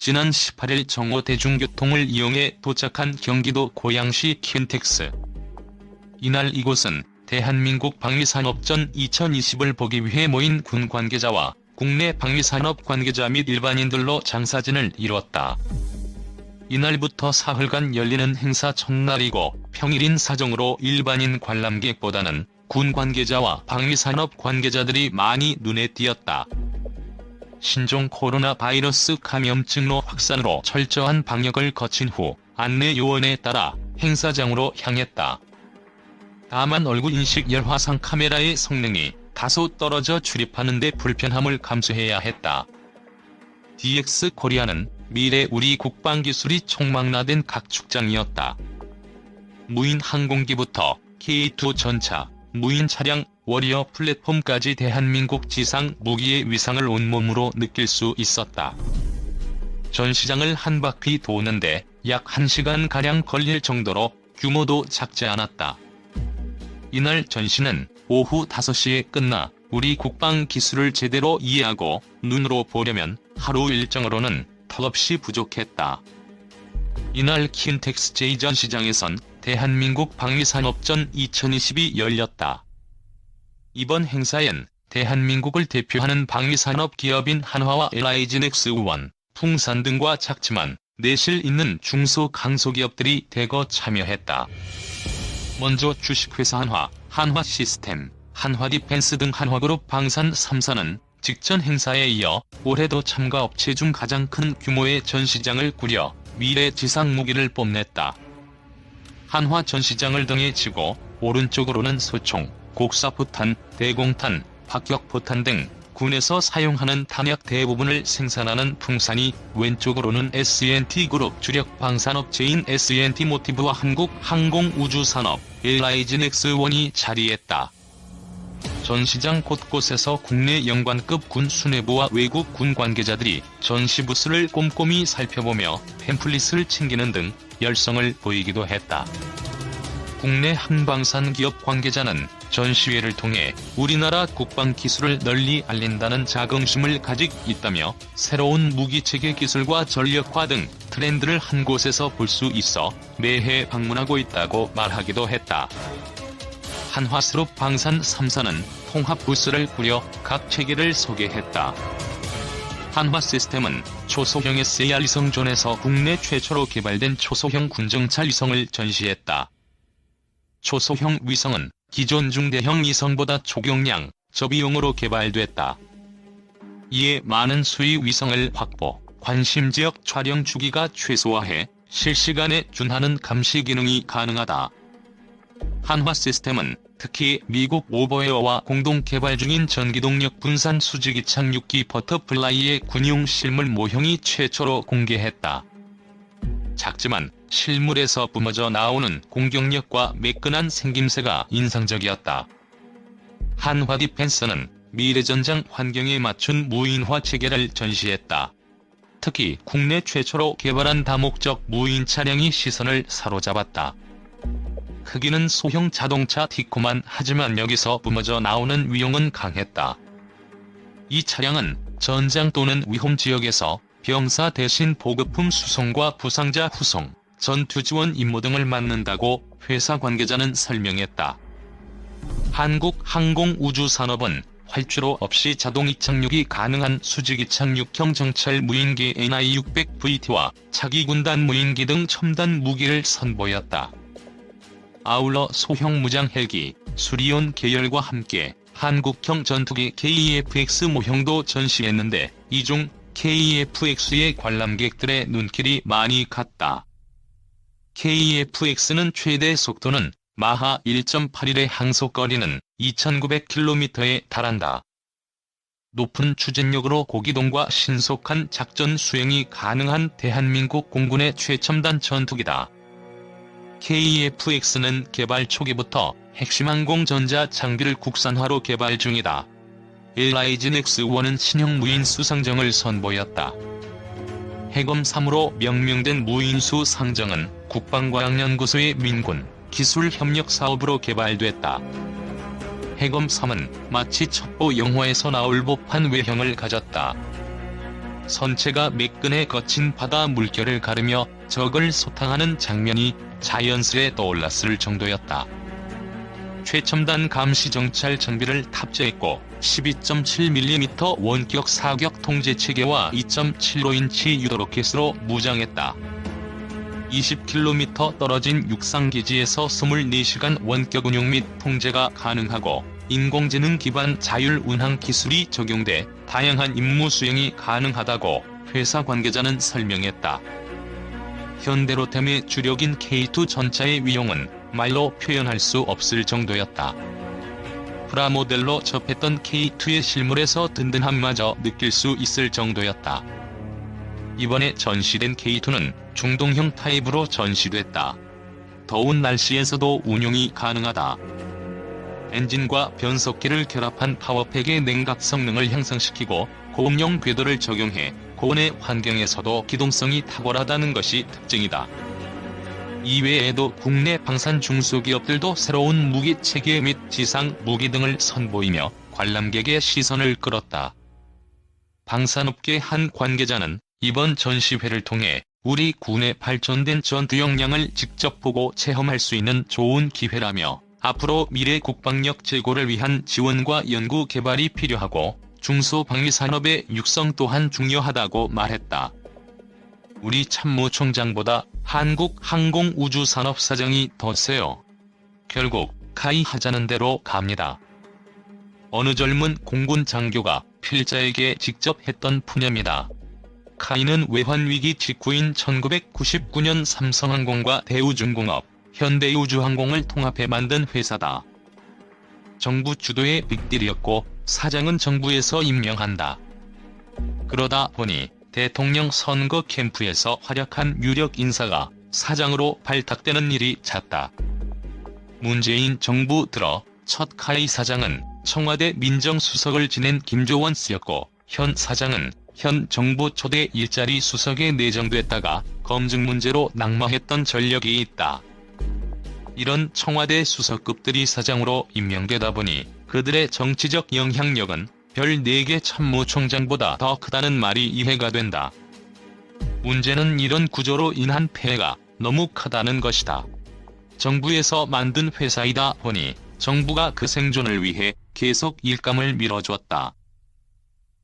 지난 18일 정오 대중교통을 이용해 도착한 경기도 고양시 킨텍스. 이날 이곳은 대한민국 방위산업전 2020을 보기 위해 모인 군 관계자와 국내 방위산업 관계자 및 일반인들로 장사진을 이뤘다. 이날부터 사흘간 열리는 행사 첫날이고 평일인 사정으로 일반인 관람객보다는 군 관계자와 방위산업 관계자들이 많이 눈에 띄었다. 신종 코로나 바이러스 감염증로 확산으로 철저한 방역을 거친 후 안내 요원에 따라 행사장으로 향했다. 다만 얼굴 인식 열화상 카메라의 성능이 다소 떨어져 출입하는 데 불편함을 감수해야 했다. DX 코리아는 미래 우리 국방 기술이 총망라된 각축장이었다. 무인 항공기부터 K2 전차, 무인 차량, 워리어 플랫폼까지 대한민국 지상 무기의 위상을 온몸으로 느낄 수 있었다. 전시장을 한 바퀴 도는데 약 1시간 가량 걸릴 정도로 규모도 작지 않았다. 이날 전시는 오후 5시에 끝나 우리 국방 기술을 제대로 이해하고 눈으로 보려면 하루 일정으로는 턱없이 부족했다. 이날 킨텍스 j 전시장에선 대한민국 방위산업전 2020이 열렸다. 이번 행사엔 대한민국을 대표하는 방위산업 기업인 한화와 LIG넥스1, 풍산 등과 작지만 내실 있는 중소 강소기업들이 대거 참여했다. 먼저 주식회사 한화, 한화시스템, 한화디펜스 등 한화그룹 방산 3사는 직전 행사에 이어 올해도 참가 업체 중 가장 큰 규모의 전시장을 꾸려 미래 지상 무기를 뽐냈다. 한화 전시장을 등에 치고 오른쪽으로는 소총, 곡사포탄, 대공탄, 박격포탄 등 군에서 사용하는 탄약 대부분을 생산하는 풍산이 왼쪽으로는 S&T 그룹 주력 방산업체인 S&T 모티브와 한국 항공우주산업 LIG넥스1이 자리했다. 전시장 곳곳에서 국내 영관급 군 수뇌부와 외국 군 관계자들이 전시 부스를 꼼꼼히 살펴보며 팸플릿을 챙기는 등 열성을 보이기도 했다. 국내 항방산 기업 관계자는 전시회를 통해 우리나라 국방 기술을 널리 알린다는 자긍심을 가지고 있다며 새로운 무기체계 기술과 전력화 등 트렌드를 한 곳에서 볼 수 있어 매해 방문하고 있다고 말하기도 했다. 한화스룹 방산 3사는 통합 부스를 꾸려 각 체계를 소개했다. 한화 시스템은 초소형 SAR 위성존에서 국내 최초로 개발된 초소형 군정찰 위성을 전시했다. 초소형 위성은 기존 중대형 위성보다 초경량, 저비용으로 개발됐다. 이에 많은 수위 위성을 확보, 관심 지역 촬영 주기가 최소화해 실시간에 준하는 감시 기능이 가능하다. 한화 시스템은 특히 미국 오버웨어와 공동 개발 중인 전기동력 분산 수직이 착륙기 버터플라이의 군용 실물 모형이 최초로 공개했다. 작지만 실물에서 뿜어져 나오는 공격력과 매끈한 생김새가 인상적이었다. 한화 디펜스는 미래전장 환경에 맞춘 무인화 체계를 전시했다. 특히 국내 최초로 개발한 다목적 무인 차량이 시선을 사로잡았다. 크기는 소형 자동차 티코만 하지만 여기서 뿜어져 나오는 위용은 강했다. 이 차량은 전장 또는 위험 지역에서 병사 대신 보급품 수송과 부상자 후송, 전투 지원 임무 등을 맡는다고 회사 관계자는 설명했다. 한국항공우주산업은 활주로 없이 자동 이착륙이 가능한 수직 이착륙형 정찰 무인기 NI-600VT와 차기 군단 무인기 등 첨단 무기를 선보였다. 아울러 소형 무장 헬기, 수리온 계열과 함께 한국형 전투기 KEFX 모형도 전시했는데 이 중 KEFX의 관람객들의 눈길이 많이 갔다. KEFX는 최대 속도는 마하 1.81의 항속거리는 2900km에 달한다. 높은 추진력으로 고기동과 신속한 작전 수행이 가능한 대한민국 공군의 최첨단 전투기다. KEFX는 개발 초기부터 핵심 항공 전자 장비를 국산화로 개발 중이다. LIG넥스1은 신형 무인 수상정을 선보였다. 해검 3으로 명명된 무인수 상정은 국방과학연구소의 민군 기술 협력 사업으로 개발됐다. 해검 3은 마치 첩보 영화에서 나올 법한 외형을 가졌다. 선체가 매끈에 거친 바다 물결을 가르며 적을 소탕하는 장면이 자연스레 떠올랐을 정도였다. 최첨단 감시 정찰 장비를 탑재했고 12.7mm 원격 사격 통제 체계와 2.75인치 유도 로켓으로 무장했다. 20km 떨어진 육상 기지에서 24시간 원격 운용 및 통제가 가능하고 인공지능 기반 자율 운항 기술이 적용돼 다양한 임무 수행이 가능하다고 회사 관계자는 설명했다. 현대로템의 주력인 K2 전차의 위용은 말로 표현할 수 없을 정도였다. 프라모델로 접했던 K2의 실물에서 든든함마저 느낄 수 있을 정도였다. 이번에 전시된 K2는 중동형 타입으로 전시됐다. 더운 날씨에서도 운용이 가능하다. 엔진과 변속기를 결합한 파워팩의 냉각 성능을 향상시키고 고음용 궤도를 적용해 고온의 환경에서도 기동성이 탁월하다는 것이 특징이다. 이외에도 국내 방산 중소기업들도 새로운 무기 체계 및 지상 무기 등을 선보이며 관람객의 시선을 끌었다. 방산업계 한 관계자는 이번 전시회를 통해 우리 군의 발전된 전투 역량을 직접 보고 체험할 수 있는 좋은 기회라며 앞으로 미래 국방력 제고를 위한 지원과 연구 개발이 필요하고 중소방위산업의 육성 또한 중요하다고 말했다. 우리 참모총장보다 한국항공우주산업사장이 더 세요. 결국 가이 하자는 대로 갑니다. 어느 젊은 공군 장교가 필자에게 직접 했던 푸념이다. 카이는 외환위기 직후인 1999년 삼성항공과 대우중공업, 현대우주항공을 통합해 만든 회사다. 정부 주도의 빅딜이었고 사장은 정부에서 임명한다. 그러다 보니 대통령 선거 캠프에서 활약한 유력 인사가 사장으로 발탁되는 일이 잦다. 문재인 정부 들어 첫 카이 사장은 청와대 민정수석을 지낸 김조원 씨였고 현 사장은 현 정부 초대 일자리 수석에 내정됐다가 검증 문제로 낙마했던 전력이 있다. 이런 청와대 수석급들이 사장으로 임명되다 보니 그들의 정치적 영향력은 별 4개 참모총장보다 더 크다는 말이 이해가 된다. 문제는 이런 구조로 인한 폐해가 너무 크다는 것이다. 정부에서 만든 회사이다 보니 정부가 그 생존을 위해 계속 일감을 밀어주었다.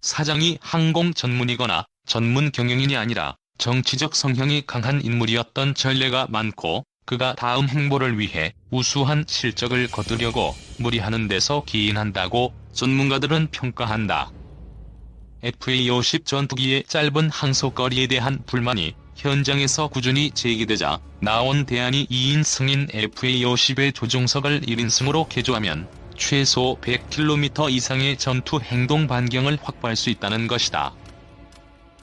사장이 항공 전문이거나 전문 경영인이 아니라 정치적 성향이 강한 인물이었던 전례가 많고 그가 다음 행보를 위해 우수한 실적을 거두려고 무리하는 데서 기인한다고 전문가들은 평가한다. FA-50 전투기의 짧은 항속거리에 대한 불만이 현장에서 꾸준히 제기되자 나온 대안이 2인 승인 FA-50의 조종석을 1인승으로 개조하면 최소 100km 이상의 전투 행동 반경을 확보할 수 있다는 것이다.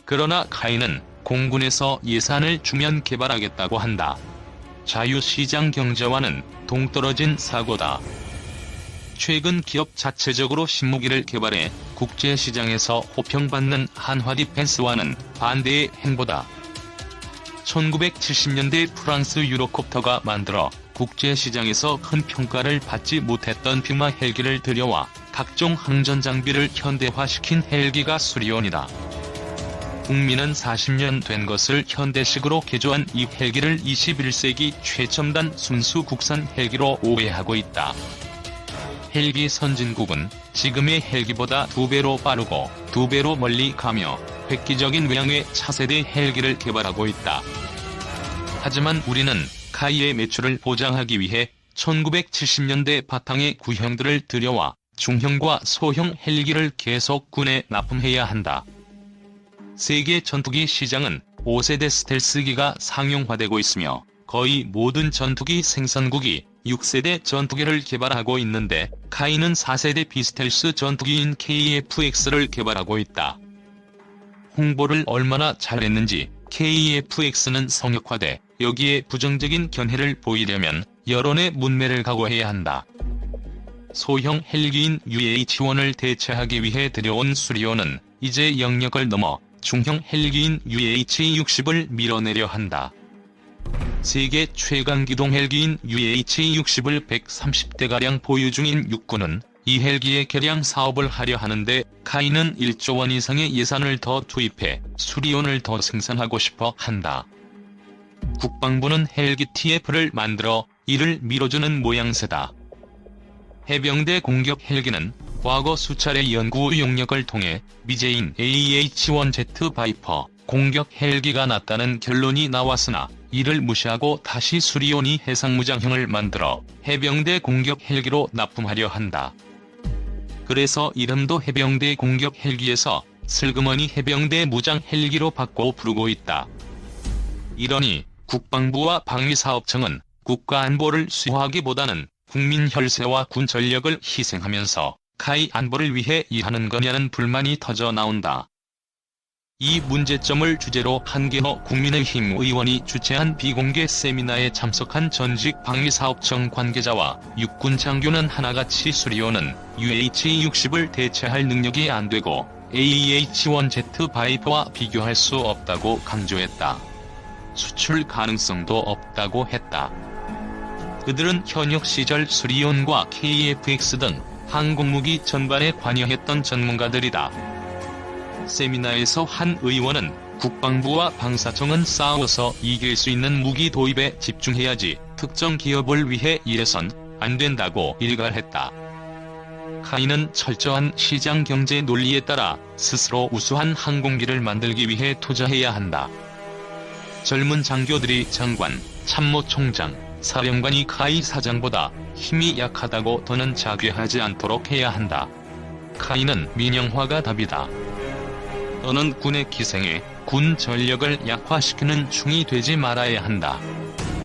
그러나 카이는 공군에서 예산을 주면 개발하겠다고 한다. 자유시장 경제와는 동떨어진 사고다. 최근 기업 자체적으로 신무기를 개발해 국제시장에서 호평받는 한화 디펜스와는 반대의 행보다. 1970년대 프랑스 유로콥터가 만들어 국제시장에서 큰 평가를 받지 못했던 퓨마 헬기를 들여와 각종 항전 장비를 현대화시킨 헬기가 수리온이다. 국민은 40년 된 것을 현대식으로 개조한 이 헬기를 21세기 최첨단 순수 국산 헬기로 오해하고 있다. 헬기 선진국은 지금의 헬기보다 두 배로 빠르고 두 배로 멀리 가며 획기적인 외형의 차세대 헬기를 개발하고 있다. 하지만 우리는 카이의 매출을 보장하기 위해 1970년대 바탕의 구형들을 들여와 중형과 소형 헬기를 계속 군에 납품해야 한다. 세계 전투기 시장은 5세대 스텔스기가 상용화되고 있으며 거의 모든 전투기 생산국이 6세대 전투기를 개발하고 있는데 카이는 4세대 비스텔스 전투기인 KF-X를 개발하고 있다. 홍보를 얼마나 잘했는지 KF-X는 성역화돼 여기에 부정적인 견해를 보이려면 여론의 문매를 각오해야 한다. 소형 헬기인 UH-1을 대체하기 위해 들여온 수리온은 이제 영역을 넘어 중형 헬기인 UH-60을 밀어내려 한다. 세계 최강 기동 헬기인 UH-60을 130대가량 보유 중인 육군은 이 헬기의 개량 사업을 하려 하는데 카이는 1조 원 이상의 예산을 더 투입해 수리온을 더 생산하고 싶어 한다. 국방부는 헬기 TF를 만들어 이를 밀어주는 모양새다. 해병대 공격 헬기는 과거 수차례 연구 용역을 통해 미제인 AH-1Z 바이퍼 공격 헬기가 났다는 결론이 나왔으나 이를 무시하고 다시 수리온이 해상무장형을 만들어 해병대 공격 헬기로 납품하려 한다. 그래서 이름도 해병대 공격 헬기에서 슬그머니 해병대 무장 헬기로 바꿔 부르고 있다. 이러니 국방부와 방위사업청은 국가 안보를 수호하기보다는 국민 혈세와 군 전력을 희생하면서 카이 안보를 위해 일하는 거냐는 불만이 터져 나온다. 이 문제점을 주제로 한계호 국민의힘 의원이 주최한 비공개 세미나에 참석한 전직 방위사업청 관계자와 육군 장교는 하나같이 수리오는 UH-60을 대체할 능력이 안 되고 AH-1Z 바이퍼와 비교할 수 없다고 강조했다. 수출 가능성도 없다고 했다. 그들은 현역 시절 수리온과 KF-X 등 항공무기 전반에 관여했던 전문가들이다. 세미나에서 한 의원은 국방부와 방사청은 싸워서 이길 수 있는 무기 도입에 집중해야지 특정 기업을 위해 일해선 안 된다고 일갈했다. 카이는 철저한 시장 경제 논리에 따라 스스로 우수한 항공기를 만들기 위해 투자해야 한다. 젊은 장교들이 장관, 참모 총장, 사령관이 카이 사장보다 힘이 약하다고 더는 자괴하지 않도록 해야 한다. 카이는 민영화가 답이다. 너는 군의 기생에 군 전력을 약화시키는 충이 되지 말아야 한다.